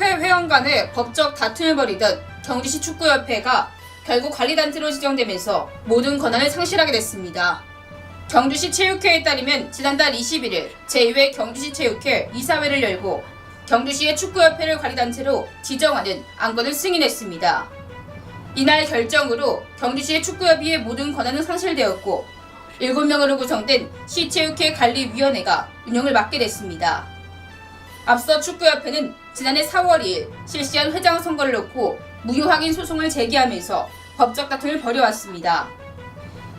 회원 간의 법적 다툼을 벌이던 경주시 축구협회가 결국 관리단체로 지정되면서 모든 권한을 상실하게 됐습니다. 경주시 체육회에 따르면 지난달 21일 제2회 경주시 체육회 이사회를 열고 경주시의 축구협회를 관리단체로 지정하는 안건을 승인했습니다. 이날 결정으로 경주시의 축구협의회 모든 권한은 상실되었고 7명으로 구성된 시체육회 관리위원회가 운영을 맡게 됐습니다. 앞서 축구협회는 지난해 4월 2일 실시한 회장 선거를 놓고 무효 확인 소송을 제기하면서 법적 다툼을 벌여왔습니다.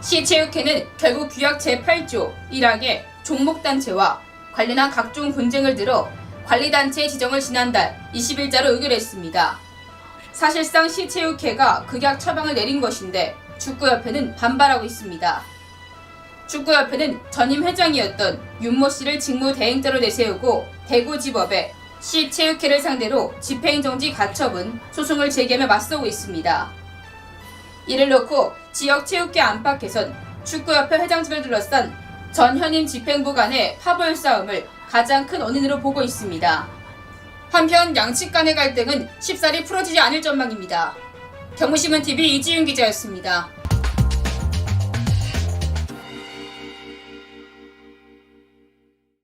시체육회는 결국 규약 제8조 1항의 종목단체와 관련한 각종 분쟁을 들어 관리단체 지정을 지난달 20일자로 의결했습니다. 사실상 시체육회가 극약 처방을 내린 것인데 축구협회는 반발하고 있습니다. 축구협회는 전임 회장이었던 윤모 씨를 직무 대행자로 내세우고 대구지법에 시체육회를 상대로 집행정지 가처분 소송을 제기하며 맞서고 있습니다. 이를 놓고 지역 체육회 안팎에선 축구협회 회장직을 둘러싼 전 현임 집행부 간의 파벌 싸움을 가장 큰 원인으로 보고 있습니다. 한편 양측 간의 갈등은 쉽사리 풀어지지 않을 전망입니다. 경무신문 TV 이지윤 기자였습니다.